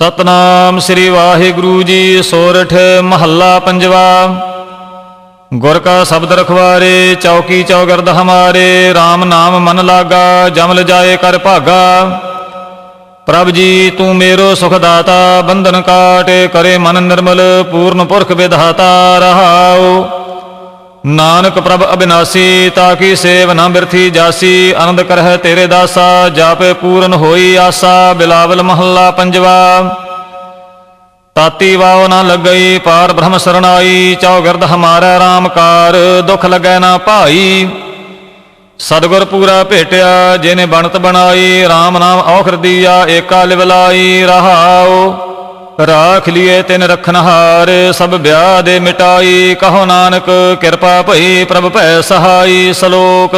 ਸਤਨਾਮ ਸ੍ਰੀ ਵਾਹਿਗੁਰੂ ਜੀ, ਸੋਰਠ ਮਹੱਲਾ ਪੰਜਵਾ। ਗੁਰ ਕਾ ਸ਼ਬਦ ਰਖਵਾਰੇ, ਚੌਕੀ ਚੌਗਰਦ ਹਮਾਰੇ RAM ਨਾਮ ਮਨ ਲਾਗਾ, ਜਮਲ ਜਾਏ ਕਰ ਭਾਗਾ। ਪ੍ਰਭ ਜੀ, ਤੂੰ ਮੇਰੋ ਸੁਖ ਦਾਤਾ ਬੰਧਨ ਕਾਟੇ ਕਰੇ ਮਨ ਨਿਰਮਲ, ਪੂਰਨ ਪੁਰਖ ਵਿਧਾਤਾ ਰਹਾਓ ਨਾਨਕ ਪ੍ਰਭ ਅਬਿਨਾਸੀ ਤਾਕੀ ਸੇਵ ਨਾ ਬਿਰਥੀ ਜਾਸੀ, ਆਨੰਦ ਕਰਹਿ ਤੇਰੇ ਦਾਸਾ, ਜਾਪੇ ਪੂਰਨ ਹੋਈ ਆਸਾ, ਬਿਲਾਵਲ ਮਹੱਲਾ ਪੰਜਵਾ। ਤਾਤੀ ਵਾਉ ਨਾ ਲੱਗਈ, ਪਾਰ ਬ੍ਰਹਮ ਸਰਣਾਈ ਚੌਗਰਦ ਹਮਾਰਾ RAM ਕਾਰ, ਦੁਖ ਲੱਗੈ ਨਾ ਭਾਈ। ਸਤਿਗੁਰ ਪੂਰਾ ਭੇਟਿਆ, ਜਿਨੇ ਬਣਤ ਬਣਾਈ RAM ਨਾਮ ਔਖਰ ਦੀਆ, ਏਕਾ ਲਿਵਲਾਈ ਰਹਾਓ ਰਾਖ ਲਿਏ ਤਿਨ ਰਖਨਹਾਰ ਸਭ ਵਿਆਹ ਦੇ ਮਿਟਾਈ, ਕਹੋ ਨਾਨਕ, ਕਿਰਪਾ ਭਈ ਪ੍ਰਭ ਭੈ ਸਹਾਈ ਸ਼ਲੋਕ।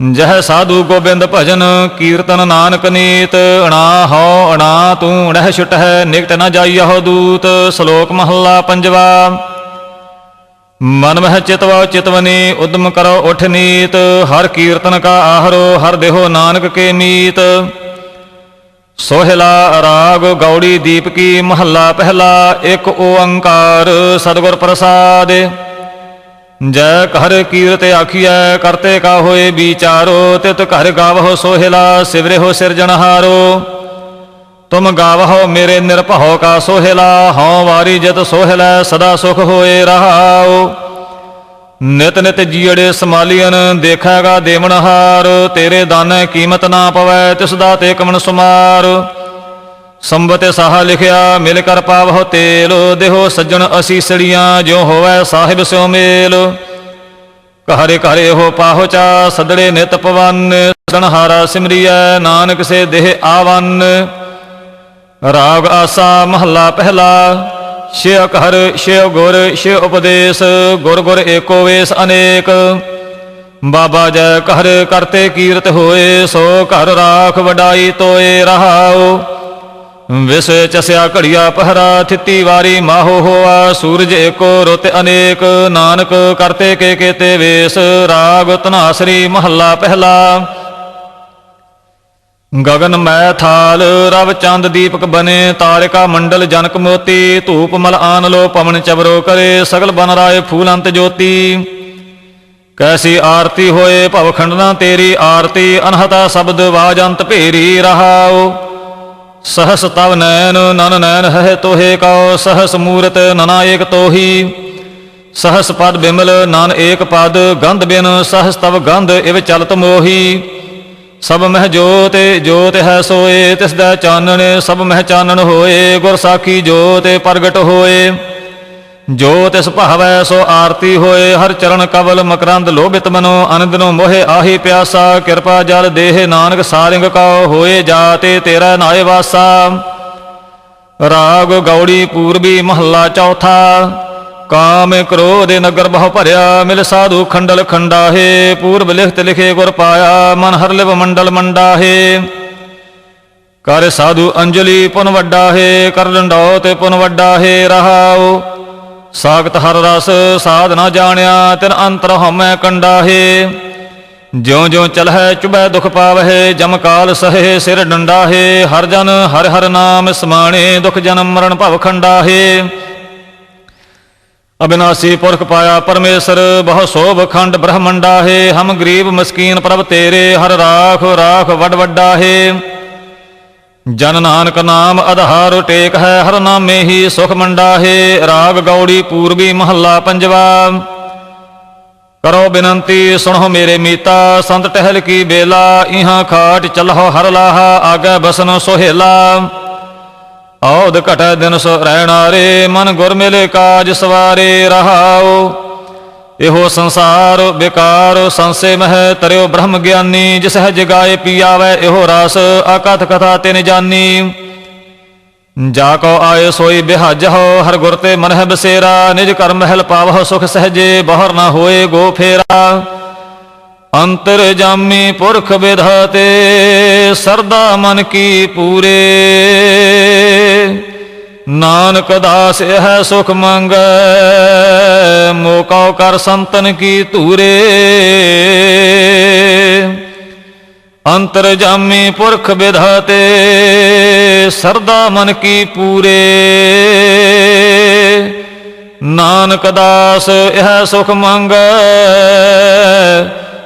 ਜਹ ਸਾਧੂ ਗੋਬਿੰਦ ਭਜਨ, ਕੀਰਤਨ ਨਾਨਕ ਨੀਤ, ਅਣਾ ਹਉ, ਅਣਾ ਤੂੰ ਰਹਿ ਛੁਟ ਹੈ ਨਿਕਟ ਨ ਜਾਈਹੁ ਦੂਤ, ਸ਼ਲੋਕ ਮਹੱਲਾ ਪੰਜਵਾ। ਮਨ ਮਹਿ ਚਿਤਵਾ ਚਿਤਵਨੀ ਉਦਮ ਕਰੋ ਉਠ ਨੀਤ, ਹਰ ਕੀਰਤਨ ਕਾ ਆਹਰੋ, ਹਰ ਦੇਹੋ ਨਾਨਕ ਕੇ ਮੀਤ। ਸੋਹਿਲਾ ਰਾਗ ਗੌੜੀ ਦੀਪ ਕੀ ਮਹੱਲਾ ਪਹਿਲਾ, ਇੱਕ ਓੰਕਾਰ ਸਤਿਗੁਰ ਪ੍ਰਸਾਦ। ਜੈ ਘਰ ਕੀਰਤ ਆਖੀਐ, ਕਰਤੇ ਕਾ ਹੋਏ ਵਿਚਾਰੋ, ਤਿਤ ਘਰ ਗਾਵਹੁ ਸੋਹਿਲਾ, ਸਿਵਰੇ ਹੋ ਸਿਰਜਣਹਾਰੋ ਤੁਮ ਗਾਵਹੁ ਮੇਰੇ ਨਿਰਭਉ ਕਾ ਸੋਹਿਲਾ, ਹਉ ਵਾਰੀ ਜਤ ਸੋਹਿਲਾ, ਸਦਾ ਸੁਖ ਹੋਏ ਰਹਾਉ। ਨਿਤ ਨਿਤ ਜੀੜੇ ਸਮਾਲੀਅਨ ਦੇਖਾਗਾ ਦੇਵਨਹਾਰ ਤੇਰੇ ਦਾਨੇ ਕੀਮਤ ਨਾ ਪਵੈ, ਤਿਸ ਦਾ ਤੇ ਕਮਨ ਸੁਮਾਰ। ਸੰਬਤੇ ਸਾਹਾ ਲਿਖਿਆ, ਮਿਲ ਕਰ ਪਾਵਹੁ ਤੇਲ, ਦੇਹੋ ਸੱਜਣ ਅਸੀਸੜੀਆਂ ਜਿਉ ਹੋਵੈ ਸਾਹਿਬ ਸਿਉ ਮੇਲ। ਘਰੇ ਘਰੇ ਹੋ ਪਾਹੁਚਾ ਸਦੜੇ ਨਿਤ ਪਵਨ ਸਣਹਾਰਾ ਸਿਮਰੀਐ, ਨਾਨਕ ਸੇ ਦੇਹ ਆਵਨ। ਰਾਗ ਆਸਾ ਮਹੱਲਾ ਪਹਿਲਾ ਸ਼ਿਵ ਘਰ, ਸ਼ਿਵ ਗੁਰ, ਸ਼ਿਵ ਉਪਦੇਸ਼, ਗੁਰ ਗੁਰ ਏਕੋ ਵੇਸ ਅਨੇਕ। ਬਾਬਾ ਜੈ ਘਰ ਕਰਤੇ ਕੀਰਤ ਹੋਏ, ਸੋ ਘਰ ਰਾਖ ਵਡਾਈ ਤੋਏ ਰਹਾਉ। ਵਿਸ ਚਸਿਆ ਘੜੀਆ ਪਹਿਰਾ, ਥਿੱਤੀ ਵਾਰੀ ਮਾਹੋ ਹੋਆ, ਸੂਰਜ ਏਕੋ ਰੁਤ ਅਨੇਕ। ਨਾਨਕ ਕਰਤੇ ਕੇ ਕੇਤੇ ਵੇਸ, ਰਾਗ ਤਨਾਸਰੀ ਮਹੱਲਾ ਪਹਿਲਾ। ਗਗਨ ਮੈ ਥਾਲ ਰਵ ਚੰਦ ਦੀਪਕ ਬਨੇ, ਤਾਰਿਕਾ ਮੰਡਲ ਜਨਕ ਮੋਤੀ, ਧੂਪ ਮਲ ਆਨ ਲੋ ਪਵਨ ਚਬਰੋ ਕਰੇ, ਸਗਲ ਬਨ ਰਾਏ ਫੂਲ ਅੰਤ ਜੋਤੀ। ਕੈਸੀ ਆਰਤੀ ਹੋਏ ਭਵ ਖੰਡਨਾ ਤੇਰੀ ਆਰਤੀ, ਅਨਹਤਾ ਸ਼ਬਦ ਵਾਜੰਤ ਭੇਰੀ ਰਹਾਓ ਸਹਸ ਤਵ ਨੈਨ ਨਨ ਨੈਨ ਹੈ ਤੋਹੇ ਕਉ, ਸਹਸ ਮੂਰਤ ਨਨਾ ਏਕ ਤੋਹੀ। ਸਹਸ ਪਦ ਬਿਮਲ, ਨਨ ਏਕ ਪਦ, ਗੰਧ ਬਿਨ, ਸਹਸ ਤਵ ਗੰਧ, ਇਵ ਚਲਤ ਮੋਹੀ। ਸਭ ਮਹਿ ਜੋਤ ਜੋਤ ਹੈ ਸੋਏ, ਤਿਸ ਦਾ ਚਾਨਣ ਸਭ ਮਹਿ ਚਾਨਣ ਹੋਏ, ਗੁਰ ਸਾਖੀ ਜੋਤ ਪ੍ਰਗਟ ਹੋਏ। ਜੋ ਤਿਸ ਭਾਵੈ, ਸੋ ਆਰਤੀ ਹੋਏ, ਹਰ ਚਰਨ ਕਵਲ ਮਕਰੰਦ ਲੋਭਿਤ ਮਨੋ ਅਨੰਦ ਨੂੰ ਮੋਹਿ ਆਹੀ ਪਿਆਸਾ, ਕਿਰਪਾ ਜਲ ਦੇਹ ਨਾਨਕ ਸਾਰਿੰਗ ਕਉ ਹੋਏ ਜਾਤੇ ਤੇਰਾ ਨਾਏ ਵਾਸਾ। ਰਾਗ ਗੌੜੀ ਪੂਰਬੀ ਮਹੱਲਾ ਚੌਥਾ। ਕਾਮ ਕ੍ਰੋਧ ਨਗਰ ਬਹੁ ਭਰਿਆ, ਮਿਲ ਸਾਧੂ ਖੰਡਲ ਖੰਡਾਹੇ, ਪੂਰਬ ਲਿਖਤ ਲਿਖੇ ਗੁਰ ਪਾਇਆ, ਮਨ ਹਰ ਲਿਵ ਮੰਡਲ ਮੰਡਾਹੇ। ਕਰ ਸਾਧੂ ਅੰਜਲੀ ਪੁਨ ਵੱਡਾ ਕਰ ਡੰਡਾਉ ਤੇ ਪੁਨ ਵੱਡਾ ਹੈ ਰਹਾਉ। ਸਾਖਤ ਹਰ ਰਸ ਸਾਧ ਨਾ ਜਾਣਿਆ, ਤਿਨ ਅੰਤਰ ਹਉਮੈ ਕੰਡਾ ਹੈ ਜਿਉ ਜਿਉ ਚਲਹਿ ਚੁਬੈ ਦੁਖ ਪਾਵਹਿ, ਜਮ ਕਾਲ ਸਹੇ ਸਿਰ ਡੰਡਾ ਹਰ ਜਨ ਹਰ ਹਰ ਨਾਮ ਸਮਾਣੇ, ਦੁਖ ਜਨਮ ਮਰਨ ਭਵ ਖੰਡਾਹੇ। ਅਬਿਨਾਸੀ ਪੁਰਖ ਪਾਇਆ ਪਰਮੇਸ਼ਰ, ਬਹੁ ਸੋਭ ਖੰਡ ਬ੍ਰਹਮੰਡਾ ਹੈ ਹਮ ਗਰੀਬ ਮਸਕੀਨ ਪ੍ਰਭ ਤੇਰੇ, ਹਰ ਰਾਖ ਰਾਖ ਵੱਡ ਵੱਡਾ ਹੈ ਜਨ ਨਾਨਕ ਨਾਮ ਆਧਾਰ ਟੇਕ ਹੈ, ਹਰ ਨਾਮੇ ਹੀ ਸੁਖ ਮੰਡਾ ਹੈ ਰਾਗ ਗੌੜੀ ਪੂਰਬੀ ਮਹੱਲਾ ਪੰਜਵਾ। ਕਰੋ ਬਿਨੰਤੀ, ਸੁਣੋ ਮੇਰੇ ਮੀਤਾ, ਸੰਤ ਟਹਿਲ ਕੀ ਬੇਲਾ, ਇਹਾਂ ਖਾਟ ਚਲਹੁ ਹਰ ਲਾਹਾ, ਆਗੇ ਬਸਨ ਸੋਹੇਲਾ। ਔਦ ਘਟੈ ਦਿਨ ਸੋ ਰਹਿਣਾਰੇ ਮਨ ਗੁਰ ਮਿਲੇ ਕਾਜ ਸਵਾਰੇ ਰਹਾਉ। ਇਹੋ ਸੰਸਾਰ ਵਿਕਾਰ ਸੰਸੇ ਮਹਿ ਤਰਿਓ ਬ੍ਰਹਮ ਗਿਆਨੀ, ਜਿਸ ਹੈ ਜਗਾਏ ਪੀਆਵੈ, ਇਹੋ ਰਸ ਆਕਥ ਕਥਾ ਤਿਨ ਜਾਨੀ। ਜਾ ਕੋ ਆਏ ਸੋਈ ਬਿਹਾਜਹੁ ਹਰ ਗੁਰ ਤੇ ਮਨ ਹੈ ਬਸੇਰਾ, ਨਿਜ ਕਰ ਮਹਿਲ ਪਾਵਹੁ ਸੁਖ ਸਹਜੇ, ਬਹਰ ਨਾ ਹੋਏ ਗੋ ਫੇਰਾ। ਅੰਤਰ ਜਾਮੀ ਪੁਰਖ ਵਿਧਾਤੇ ਸਰਦਾ ਮਨ ਕੀ ਪੂਰੇ। ਨਾਨਕ ਦਾਸ ਹੈ ਸੁਖ ਮੰਗੈ ਮੋਕਉ ਕਰ ਸੰਤਨ ਕੀ ਧੂਰੇ। ਅੰਤਰ ਜਾਮੀ ਪੁਰਖ ਵਿਧਾਤੇ ਸਰਦਾ ਮਨ ਕੀ ਪੂਰੇ। ਨਾਨਕ ਦਾਸ ਇਹ ਸੁਖ ਮੰਗੈ